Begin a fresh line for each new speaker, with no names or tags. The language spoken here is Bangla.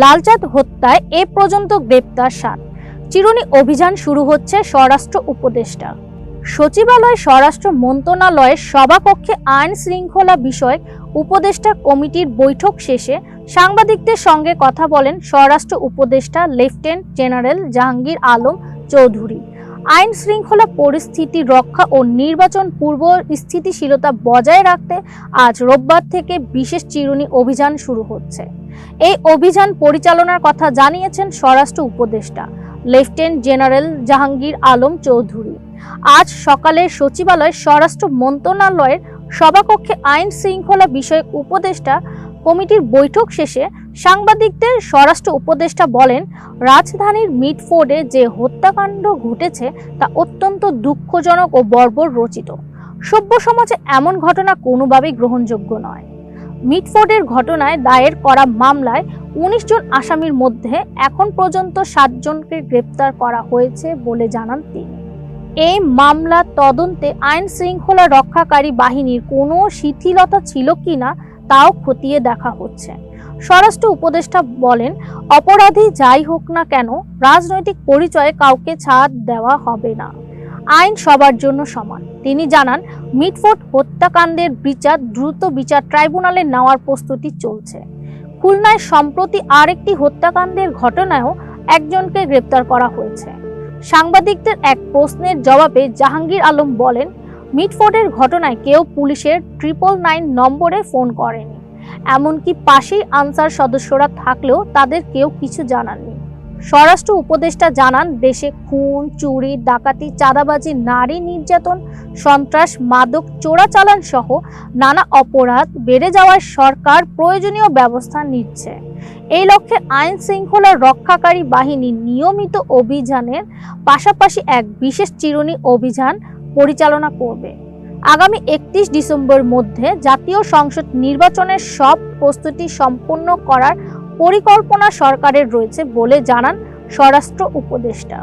লালচাঁদ হত্যায় এ পর্যন্ত গ্রেপ্তার সাত। চিরুনি অভিযান শুরু হচ্ছে স্বরাষ্ট্র উপদেষ্টা। সচিবালয় স্বরাষ্ট্র মন্ত্রণালয়ের সভাকক্ষে আইন শৃঙ্খলা বিষয়ক উপদেষ্টা কমিটির বৈঠক শেষে সাংবাদিকদের সঙ্গে কথা বলেন স্বরাষ্ট্র উপদেষ্টা লেফটেন্যান্ট জেনারেল জাহাঙ্গীর আলম চৌধুরী। আইন শৃঙ্খলা পরিস্থিতি রক্ষা ও নির্বাচন পূর্ব স্থিতিশীলতা বজায় রাখতে আজ রোববার থেকে বিশেষ চিরুনি অভিযান শুরু হচ্ছে। এই অভিযান পরিচালনার কথা জানিয়েছেন স্বরাষ্ট্র উপদেষ্টা, লেফটেন্যান্ট জেনারেল জাহাঙ্গীর আলম চৌধুরী। আজ সকালে সচিবালয় স্বরাষ্ট্র মন্ত্রণালয়ের সভাকক্ষে আইন শৃঙ্খলা বিষয়ক উপদেষ্টা কমিটির বৈঠক শেষে সাংবাদিকদের স্বরাষ্ট্র উপদেষ্টা বলেন, রাজধানীর মিটফোর্ডে যে হত্যাকাণ্ড ঘটেছে তা অত্যন্ত দুঃখজনক ও বর্বর রচিত। সভ্য সমাজে এমন ঘটনা কোনোভাবেই গ্রহণযোগ্য নয়। মিটফোর্ডের ঘটনায় দায়ের করা মামলায় উনিশ জন আসামির মধ্যে এখন পর্যন্ত সাতজনকে গ্রেপ্তার করা হয়েছে বলে জানান তিনি। এই মামলা তদন্তে আইন শৃঙ্খলা রক্ষাকারী বাহিনীর কোনো শিথিলতা ছিল কিনা তাও খতিয়ে দেখা হচ্ছে। স্বরাষ্ট্র উপদেষ্টা বলেন, অপরাধী যাই হোক না কেন, রাজনৈতিক পরিচয়ে কাউকে ছাড় দেওয়া হবে না। আইন সবার জন্য সমান। তিনি জানান, মিটফোর্ড হত্যাকাণ্ডের বিচার দ্রুত বিচার ট্রাইব্যুনালে নেওয়ার প্রস্তুতি চলছে। খুলনায় সম্প্রতি আরেকটি হত্যাকাণ্ডের ঘটনায়ও একজনকে গ্রেপ্তার করা হয়েছে। সাংবাদিকদের এক প্রশ্নের জবাবে জাহাঙ্গীর আলম বলেন, মিটফোর্ডের ঘটনায় কেউ পুলিশের ট্রিপল নাইন নম্বরে ফোন করেনি। এমনকি পাশেই আনসার সদস্যরা থাকলেও তাদের কেউ কিছু জানাননি। স্বরাষ্ট্র উপদেষ্টা জানান, দেশে খুন, চুরি, ডাকাতি, চাঁদাবাজি, নারী নির্যাতন, সন্ত্রাস, মাদক চোরাচালান সহ নানা অপরাধ বেড়ে যাওয়ার সরকার প্রয়োজনীয় ব্যবস্থা নিচ্ছে। এই লক্ষ্যে আইন শৃঙ্খলা রক্ষাকারী বাহিনী নিয়মিত অভিযানের পাশাপাশি এক বিশেষ চিরুনি অভিযান পরিচালনা করবে। আগামী একত্রিশ ডিসেম্বর মধ্যে জাতীয় সংসদ নির্বাচনের সব প্রস্তুতি সম্পন্ন করার পরিকল্পনা সরকারের রয়েছে বলে জানান স্বরাষ্ট্র উপদেষ্টা।